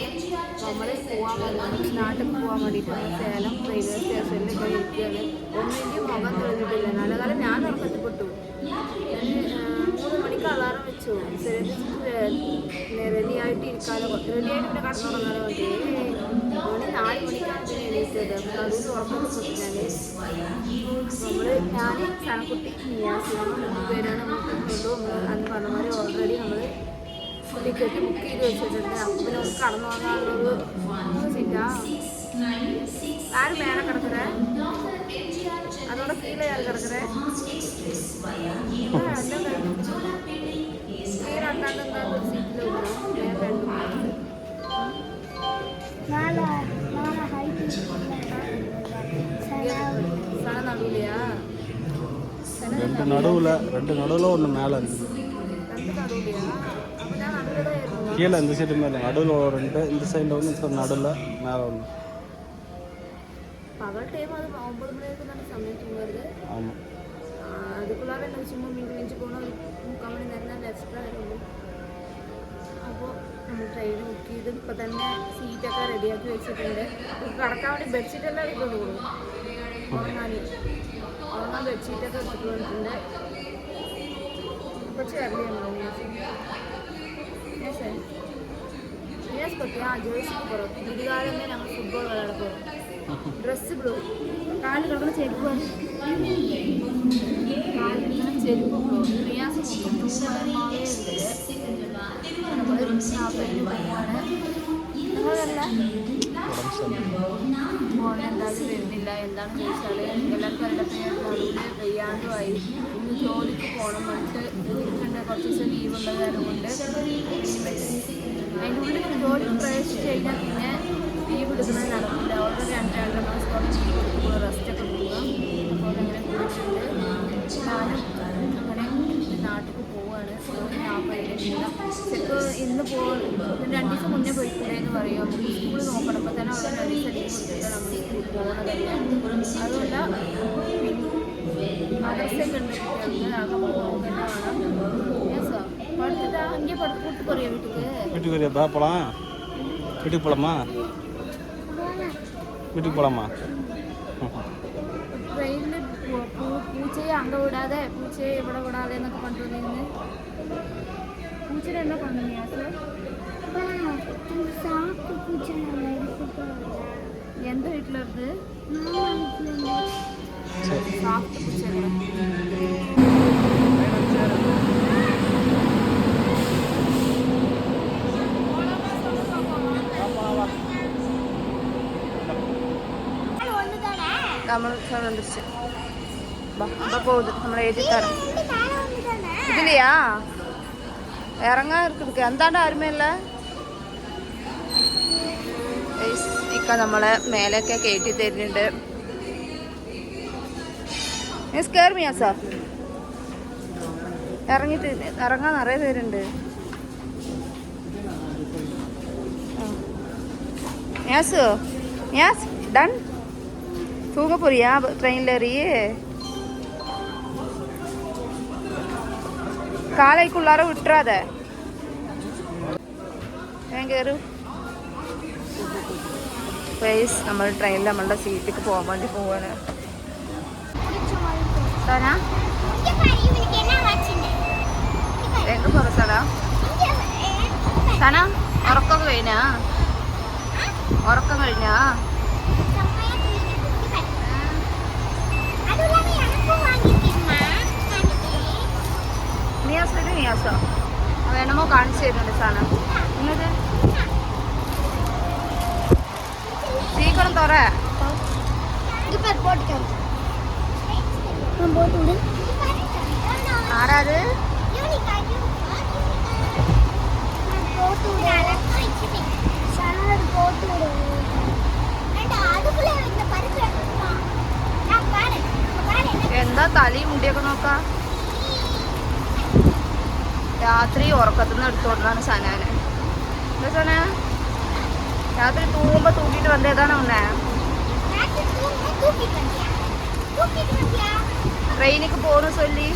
നമ്മൾ പോവാൻ വേണ്ടി നാട്ടിൽ പോവാൻ വേണ്ടിയിട്ട്. നമ്മൾ സേലം റെയിൽവേ സ്റ്റേഷനിൽ ഇപ്പോൾ ഇരിക്കുകയാണ് ഒന്നിന്റെയും മുഖം തെളിഞ്ഞിട്ടില്ല നല്ല കാലം ഞാൻ ഉറക്കത്തിൽപ്പെട്ടു. ഞാൻ മൂന്ന് മണിക്ക് അലാറം വെച്ചു. റെഡിയായിട്ട് ഇരിക്കാനോ റെഡിയായിട്ട് പിന്നെ കടന്നുറങ്ങാനോ മതി മണി നാല് മണിക്കാണ് എണീറ്റത്. അതുകൊണ്ട് ഉറക്കത്തിൽ നമ്മൾ ഞാൻ. സനക്കുട്ടി നിയാസ് മൂന്ന് പേരാണ് നമുക്ക് അന്ന് പറഞ്ഞ മാതിരി ഓൾറെഡി നമ്മൾ ടിക്കറ്റ് ബുക്ക് ചെയ്ത് വെച്ചിട്ടുണ്ട് അപ്പം പിന്നെ നമുക്ക് കടന്നു പോകാനുള്ളൊരു ചിന്ത ആര് മേലെ കിടക്കറേ അതോടെ കീഴെ ആര് കിടക്കറേ എല്ലാം കഴിഞ്ഞു ഈ രണ്ടാണ്ട് എന്താ ഒരു സീറ്റിൽ വിടണം ഞാൻ രണ്ടും നാളെ നാളെ ഹൈറ്റ് സന നടുവിലെയാ സന ரெண்டு நடுவில் ரெண்டு நடுவில் ஒன்று மேலே இருக்குது രണ്ട് നടുവിലെയാ അപ്പം ഞാൻ നടുവിലായിരുന്നു கீழே இந்த சைடு மேலே நடுவில் ஒரு ரெண்டு இந்த சைடில் ஒன்று நடுவில் மேலே ஒன்று പകൽ ടൈം അത് ഒമ്പത് മണിയൊക്കെ തന്നെ സമയം തൂങ്ങരുത് ஆமாம் அதுக்குள்ளார என்ன சும்மா மிஞ்சி மிஞ்சி போனால் ஒரு മുക്കാൽ മണി നേരം തന്നെ എക്സ്ട്രാ വരുള്ളൂ അപ്പോൾ നമ്മൾ ട്രെയിൻ ബുക്ക് ചെയ്ത് ഇപ്പോൾ തന്നെ സീറ്റൊക്കെ റെഡിയാക്കി വെച്ചിട്ടുണ്ട് നമുക്ക് കിടക്കാൻ വേണ്ടി ബെഡ്ഷീറ്റ് എല്ലാം എടുത്തോണ്ട് പോകും ഉറങ്ങാൻ ഉറങ്ങാൻ ബെഡ്ഷീറ്റൊക്കെ എടുത്തിട്ട് വന്നിട്ടുണ്ട് ഇപ്പോൾ ಡ್ರೆಸ್ ಕೊಟ್ಟಿಯಾ ಜರ್ಸಿ ಬರೋದು ಬಿಡಿಗಾಲಲ್ಲೇ ನಮ್ಮ ಫುಟ್ಬಾಲ್ ಆಡ್ಬೋದು ಡ್ರೆಸ್ ಬಿಡು ಕಾಲು ಕಡ್ಕೊಂಡು ചെരുപ്പ് കാലിൽ ചെരുപ്പ് പ്രയാസം ഫോൺ എന്തായാലും വരുന്നില്ല എന്താണ് ചോദിച്ചാൽ എല്ലാവർക്കും എല്ലാത്തിനും നടുവിൽ ജോലിക്ക് പോകണം എന്നിട്ട് കുറച്ച് ദിവസം ലീവ് ഉള്ളത് അതുകൊണ്ട് അതിന്റെ ഉള്ളിൽ ജോലി പ്രവേശിച്ച് കഴിഞ്ഞാൽ പിന്നെ ലീവ് കൊടുക്കുന്നത് നടക്കില്ല. ഓൾറെഡി രണ്ട് രണ്ടര മാസത്തോളം ലീവ് എടുക്കുമ്പോൾ റെസ്റ്റ് ഒക്കെ പോവുക അപ്പോൾ അങ്ങനെ കുടിച്ചിട്ട് ഞാനും അങ്ങനെ നാട്ടിൽ പോവുകയാണ് ചിലപ്പോൾ ഇന്ന് പോകും രണ്ട് ദിവസം മുന്നേ പോയിക്കൂടെ എന്ന് പറയും സ്കൂൾ നോക്കണം അപ്പോൾ തന്നെ അവിടെ രണ്ട് ദിവസം ലീവ് കൊടുത്തിട്ട് നമ്മൾ പോകുന്നതല്ലേ അതുകൊണ്ട് മദ്രസയൊക്കെ ഉണ്ട് കുട്ടികൾക്ക് ആകെ നോക്കുന്ന வீட்டுக்கு வரியா? பா போகலாம் வீட்டுக்கு போகலாமா வீட்டுக்கு போகலாமா பூச்சையை அங்கே விடாத. பூச்சையை இவ்வளோ விடாத. என்ன பண்ணுறதுன்னு பூச்சியில் என்ன பண்ணுவீங்க சாப்பிட்டு பூச்சி எந்த வீட்டில் இருந்து சாப்பிட்டு பூச்சி നമ്മൾ സന്ദർശിച്ചു പോകുന്നത് നമ്മൾ എഴുതി തരാം ഇതിലെയാ? ഇറങ്ങാൻ ഇരിക്കുന്നത് എന്താണ്ട് ആരുമേ ഇല്ല ഇക്ക നമ്മളെ മേലെയൊക്കെ കയറ്റി തരുന്നുണ്ട്. മീൻസ് കയറുമിയാ സാർ? ഇറങ്ങി ഇറങ്ങാൻ നിറയെ പേരുണ്ട്. യാസോ യാസ് ഡൺ. தூங்க போறியா ட்ரெயினில் ஏறி காலைக்குள்ளார விட்டுறாத ഏൻ കയറു പ്ലേസ് നമ്മൾ ട്രെയിനിൽ നമ്മളുടെ സീറ്റിലേക്ക് പോകാൻ വേണ്ടി പോവാണ് സന എങ്ങ് പോറ സന സന ഉറക്കം കഴിഞ്ഞാ ഉറക്കം കഴിഞ്ഞാ നിയാസോ? ഇത് വേണമോ കാണിച്ചു തരുന്നുണ്ട് സാധനം. ഇന്നത് സീക്കണം തുറ. ആരാത് എന്താ തലയും മുടിയൊക്കെ നോക്കാം? രാത്രി ഉറക്കത്തുനിന്ന് എടുത്തോണ്ടാണ് സനാനെ. എന്താ സനാ? രാത്രി തൂങ്ങുമ്പോ തൂക്കിട്ട് വന്നേതാണ് ഒന്നേ ട്രെയിനിക്ക് പോണു ചൊല്ലി.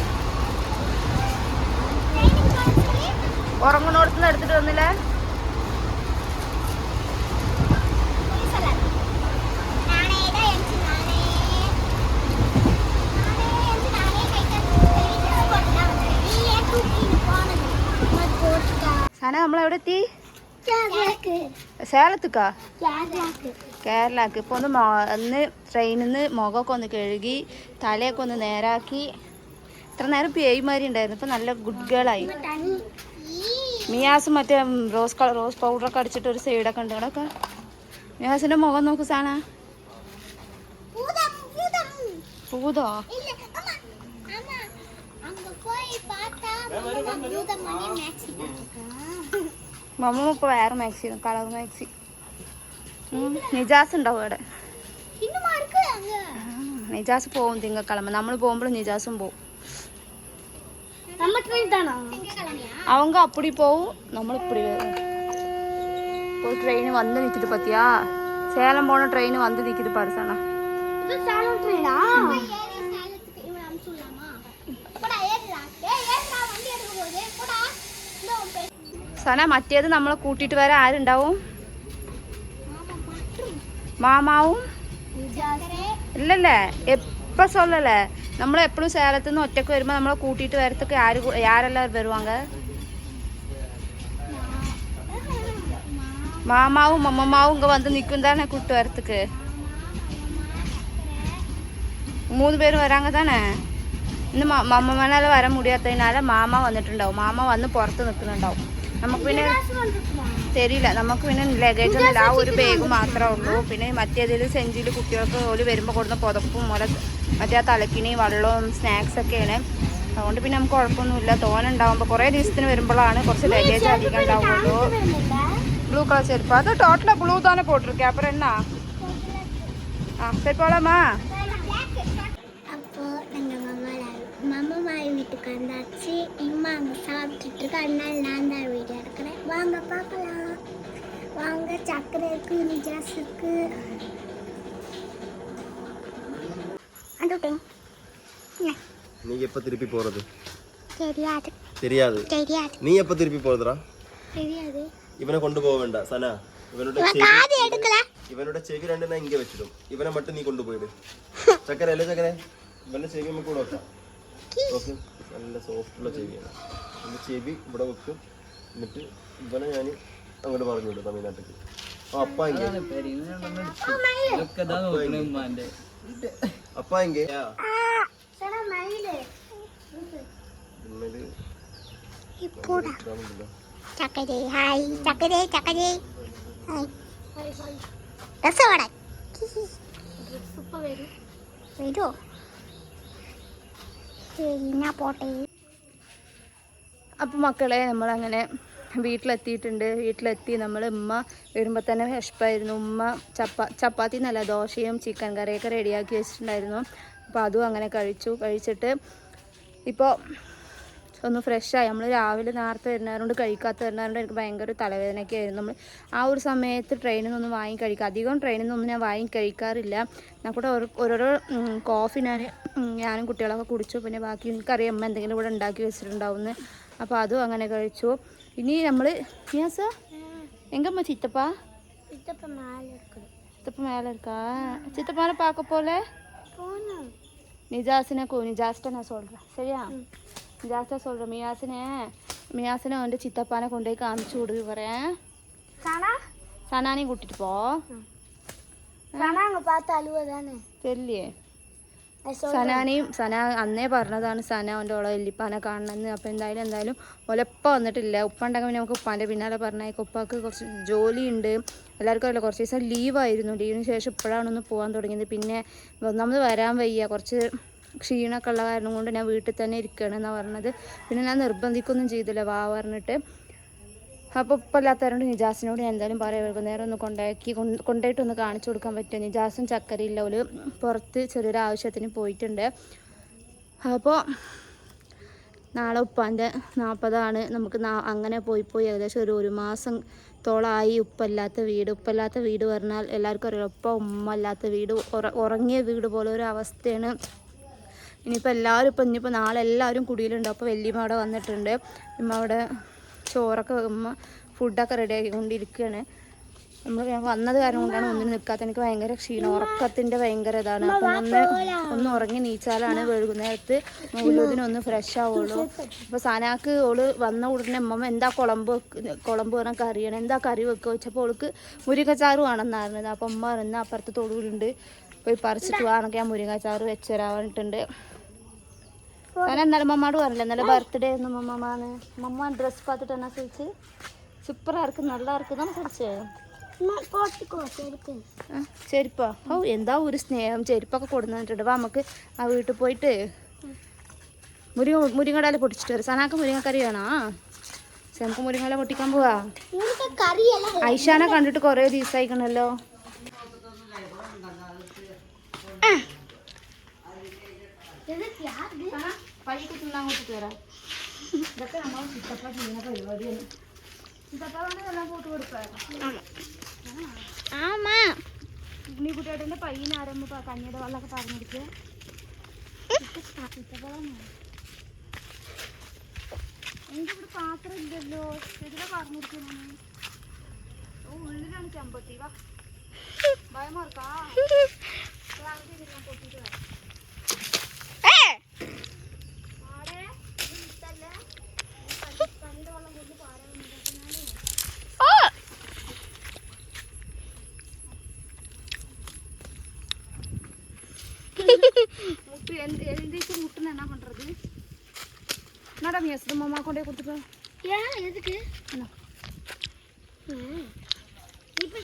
ഉറങ്ങണോടത്തുനിന്ന് എടുത്തിട്ട് വന്നില്ലേ? സന നമ്മളെവിടെ എത്തി സേലത്തുക്കാ? കേരളക്ക്. ഇപ്പോൾ ഒന്ന് ഒന്ന് ട്രെയിനിൽ നിന്ന് മുഖമൊക്കെ ഒന്ന് കഴുകി തലയൊക്കെ ഒന്ന് നേരാക്കി. ഇത്ര നേരം പേയ്മാരി ഉണ്ടായിരുന്നു. ഇപ്പം നല്ല ഗുഡ് ഗേളായി മിയാസ് മറ്റേ റോസ് കളർ റോസ് പൗഡറൊക്കെ അടിച്ചിട്ട് ഒരു സൈഡൊക്കെ ഉണ്ട്. കിടക്ക മിയാസിന്റെ മുഖം നോക്ക് സാന. പൂതോ മമ്മ ഇപ്പോൾ വേറെ മാക്സി കളർ മാക്സി ഉം, നിജാസ് ഉണ്ടാവും അവിടെ നിജാസ് പോവും തിങ്കക്കളമ്പ നമ്മൾ പോകുമ്പോഴും നിജാസും പോവും நம்ம ட்ரெயின் தானா அவங்க அப்படி போகும் நம்ம இப்படி வரும் ஒரு ட்ரெயின் வந்து நிற்கிது பார்த்தியா சேலம் போன ட்ரெயின் வந்து நிற்கிது பாரு சனா இது சேலம் ட்ரெயினா സന മറ്റേത് നമ്മളെ കൂട്ടിയിട്ട് വരാൻ ആരുണ്ടാവും മാമാവും ഇല്ലല്ലേ എപ്പ சொல்லல നമ്മൾ എപ്പോഴും സേലത്ത് നിന്ന് ഒറ്റക്ക് വരുമ്പോൾ നമ്മളെ കൂട്ടിയിട്ട് വരത്തൊക്കെ ആര് കൂ- யாரெல்லாம் வருவாங்க மாமாவும் அம்மம்மாவும் இங்கே வந்து நிற்கும் தானே கூப்பிட்டு வரத்துக்கு മൂന്ന് പേര് വരാങ്ക താനേ ഇന്ന് മമ്മമ്മനാലെ വരാൻ മുടിയാത്തതിനാലെ മാമ വന്നിട്ടുണ്ടാവും. മാമ വന്ന് പുറത്ത് നിൽക്കുന്നുണ്ടാവും നമുക്ക് പിന്നെ തരില്ല നമുക്ക് പിന്നെ ലഗേജ് ഒന്നുമില്ല. ആ ഒരു ബാഗ് മാത്രമേ ഉള്ളൂ. പിന്നെ മറ്റേതെങ്കിലും സെഞ്ചിയിൽ കുട്ടികൾക്ക് ഓൽ വരുമ്പോൾ കൊടുത്ത പുതപ്പും മുല മറ്റേ ആ തലക്കിനി വെള്ളവും സ്നാക്സ് ഒക്കെയാണ്. അതുകൊണ്ട് പിന്നെ നമുക്ക് കുഴപ്പമൊന്നുമില്ല. തോന ഉണ്ടാവുമ്പോൾ കുറേ ദിവസത്തിന് വരുമ്പോഴാണ് കുറച്ച് ലഗേജ് അധികം ഉണ്ടാവുള്ളൂ. ബ്ലൂ കളർ ചെരുപ്പ്. അത് ടോട്ടലാ ബ്ലൂ തന്നെ പോട്ടിരിക്കുക. അപ്പുറം എന്നാ? ആ ചെരുപ്പോളാ வாங்கிட்டு உட்காந்தாச்சு இம்மா அங்கே சாப்பிட்டுட்டு இருக்கு அதனால நான் தான் வீடியோ எடுக்கிறேன். வாங்க பார்க்கலாம். வாங்க சக்கரை இருக்கு நிஜாஸ் இருக்கு. நீ எப்போ திருப்பி போகிறது தெரியாது. தெரியாது. தெரியாது. நீ எப்போ திருப்பி போகிறதுடா தெரியாது. இவனை கொண்டு போக வேண்டாம் சனா. இவனோட காது எடுக்கல. இவனோட செவி ரெண்டு நான் இங்கே வச்சிடும். இவனை மட்டும் நீ கொண்டு போயிடு. சக்கரை இல்லை சக்கரை. இவனோட செவியம்மை கூட வைக்கலாம். ഓക്കെ. നല്ല സോഫ്റ്റുള്ള ചെവിയാണ്. എന്റെ ചെവി ഇവിടെ വെക്കും. എന്നിട്ട് ഇവനെ ഞാൻ അങ്ങോട്ട് പറഞ്ഞു വിടും തമിഴ്നാട്ടിൽ അപ്പ വരുമോ ഞാൻ മക്കളെ നമ്മളങ്ങനെ വീട്ടിലെത്തിയിട്ടുണ്ട്. വീട്ടിലെത്തി നമ്മൾ ഉമ്മ വരുമ്പോൾ തന്നെ വിശപ്പായിരുന്നു. ഉമ്മ ചപ്പാ ചപ്പാത്തി നല്ല ദോശയും ചിക്കൻ കറിയൊക്കെ റെഡിയാക്കി വെച്ചിട്ടുണ്ടായിരുന്നു. അപ്പോൾ അതും അങ്ങനെ കഴിച്ചു. കഴിച്ചിട്ട് ഇപ്പോൾ ഒന്ന് ഫ്രഷായി നമ്മൾ രാവിലെ നേരത്തെ വരുന്നതുകൊണ്ട് കഴിക്കാത്ത വരുന്നതുകൊണ്ട് എനിക്ക് ഭയങ്കര ഒരു തലവേദനയൊക്കെ ആയിരുന്നു നമ്മൾ ആ ഒരു സമയത്ത് ട്രെയിനിൽ നിന്നൊന്നും വാങ്ങി കഴിക്കുക അധികം ട്രെയിനിൽ നിന്നൊന്നും ഞാൻ വാങ്ങി കഴിക്കാറില്ല ഞാൻ കൂടെ ഓരോ- ഓരോരോ ഉം, കോഫി ഞാൻ ഉം, ഞാനും കുട്ടികളൊക്കെ കുടിച്ചു പിന്നെ ബാക്കി എനിക്കറിയാം അമ്മ എന്തെങ്കിലും ഇവിടെ ഉണ്ടാക്കി വെച്ചിട്ടുണ്ടാവുമെന്ന് അപ്പോൾ അതും അങ്ങനെ കഴിച്ചു ഇനി നമ്മൾ യാസ എങ്കമ്മ ചിത്തപ്പ ഇതപ്പോ നാല് എടുക്കണം ചിത്തപ്പ മേലെ இருக்கா சித்தப்பான பார்க்க போல പോണം நிஜாசினை கோ நிஜாஸ்ட்ட நான் சொல்கிறேன் சரியா நிஜாஸ்ட்ட சொல்கிறேன் மியாசினை மியாசினை வந்து சித்தப்பானை கொண்டு போய் காமிச்சு விடு வரேன் சனா சனானையும் கூட்டிட்டு போ சனா அங்க பார்த்து அழுவதானே தெரியலையே அது சொல் സനാനെയും സന അന്നേ പറഞ്ഞതാണ് സന അവൻ്റെ ഓളെ വല്യപ്പാനെ കാണണമെന്ന് അപ്പോൾ എന്തായാലും എന്തായാലും ഒലപ്പ വന്നിട്ടില്ല ഉപ്പ ഉണ്ടെങ്കിൽ പിന്നെ നമുക്ക് ഉപ്പാൻ്റെ പിന്നാലെ പറഞ്ഞേക്കും ഉപ്പാക്ക് കുറച്ച് ജോലിയുണ്ട് എല്ലാവർക്കും അറിയില്ല കുറച്ച് ദിവസം ലീവായിരുന്നു ലീവിന് ശേഷം ഇപ്പോഴാണ് ഒന്ന് പോകാൻ തുടങ്ങിയത് പിന്നെ ഒന്നാമത് വരാൻ വയ്യ കുറച്ച് ക്ഷീണമൊക്കെ ഉള്ള കാരണം കൊണ്ട് ഞാൻ വീട്ടിൽ തന്നെ ഇരിക്കുകയാണെന്നാണ് പറഞ്ഞത്. പിന്നെ ഞാൻ നിർബന്ധിക്കൊന്നും ചെയ്തില്ല വാ പറഞ്ഞിട്ട്. അപ്പോൾ ഇപ്പം അല്ലാത്തവരോട് നിജാസിനോട് ഞാൻ എന്തായാലും പറയാം വൈകുന്നേരം ഒന്ന് കൊണ്ടാക്കി കൊണ്ട് കൊണ്ടുപോയിട്ട് ഒന്ന് കാണിച്ചു കൊടുക്കാൻ പറ്റുമോ? നിജാസും ചക്കരയില്ല ഒരു പുറത്ത് ചെറിയൊരു ആവശ്യത്തിന് പോയിട്ടുണ്ട്. അപ്പോൾ നാളെ ഉപ്പാന്റെ നാൽപ്പതാണ്. നമുക്ക് അങ്ങനെ പോയി പോയി ഏകദേശം ഒരു ഒരു മാസം തോളായി ഉപ്പല്ലാത്ത വീട്. ഉപ്പല്ലാത്ത വീട് പറഞ്ഞാൽ എല്ലാവർക്കും അറിയാം ഉപ്പ ഉമ്മ അല്ലാത്ത വീട് ഉറങ്ങിയ വീട് പോലെ ഒരു അവസ്ഥയാണ്. ഇനിയിപ്പോൾ എല്ലാവരും ഇപ്പം ഇനിയിപ്പോൾ നാളെ എല്ലാവരും കുടിയിലുണ്ട്. അപ്പോൾ വല്യമ്മ വന്നിട്ടുണ്ട്. ഇമ്മ അവിടെ ചോറൊക്കെ വെക്കുമ്പോൾ ഫുഡൊക്കെ റെഡി ആക്കിക്കൊണ്ടിരിക്കുകയാണ് നമ്മൾ വന്നത് കാരണം കൊണ്ടാണ് ഒന്നിനും നിൽക്കാത്ത എനിക്ക് ഭയങ്കര ക്ഷീണം. ഉറക്കത്തിന്റെ ഭയങ്കര ഇതാണ്. അപ്പം ഒന്ന് ഒന്ന് ഉറങ്ങി നീച്ചാലാണ് വൈകുന്നേരത്ത് ഒന്ന് ഫ്രഷ് ആവുള്ളൂ. അപ്പോൾ സാനാക്ക് ഓൾ വന്ന ഉടനെ അമ്മമ്മ എന്താ കുളമ്പ് കുളമ്പ് പറഞ്ഞാൽ കറിയാണ് എന്താ കറി വെക്കുക വെച്ചപ്പോൾ ഓൾക്ക് മുരിങ്ങച്ചാറ് വേണമെന്നായിരുന്നത്. അപ്പം അമ്മ പറഞ്ഞ അപ്പുറത്ത് തൊടുവിലുണ്ട്. പോയി പറിച്ചിട്ട് വേണമെങ്കിൽ ആ മുരിങ്ങച്ചാറ് വെച്ചുതരാൻ ഞാൻ എന്നാലും മമ്മാട് പറഞ്ഞില്ല എന്നാലും ബർത്ത്ഡേ ആയിരുന്നു മമ്മമാന്ന് മമ്മ ഡ്രസ് പാത്തിട്ട് എന്നാ ചോദിച്ച്? സൂപ്പർ ആർക്ക് നല്ല ആർക്ക് നമ്മൾ പഠിച്ചേ ചെരുപ്പോ. ഓ എന്താ ഒരു സ്നേഹം. ചെരുപ്പൊക്കെ കൊടുന്നിട്ടുണ്ട്. വാ നമുക്ക് ആ വീട്ടിൽ പോയിട്ട് മുരിങ്ങ മുരിങ്ങടാല പൊട്ടിച്ചിട്ട് വരും. സനാക്ക് മുരിങ്ങക്കറി വേണോ? നമുക്ക് മുരിങ്ങല പൊട്ടിക്കാൻ പോവാ. ഐഷാനെ കണ്ടിട്ട് കുറേ ദിവസമായിക്കണല്ലോ ഇത് തിന്നാൻ കൊടുത്തിട്ട് വരാം. ഇതൊക്കെ നമ്മൾ ചിത്തപ്പ ചെയ്യുന്ന പരിപാടിയാണ്. ചിത്തപ്പ എല്ലാം പോട്ട് കൊടുക്കാം? ആമാ. നീ കുട്ടിയേട്ടന്റെ പയ്യന് ആരംഭ കഞ്ഞിയുടെ വെള്ളമൊക്കെ പറഞ്ഞിരിക്കുക എനിക്ക് ഇവിടെ പാത്രം ഇല്ലല്ലോ. ഇതിലെ പറഞ്ഞിരിക്കുന്നു ഓ ഉള്ളിലാണ് ചെമ്പത്തി വാ. ഭയമോർക്കാ. പൊട്ടിട്ട് വരാം. கொடுக்காதீங்க சிதமாமா கொண்டே கொடுத்துட்டு ஏன் எதுக்கு?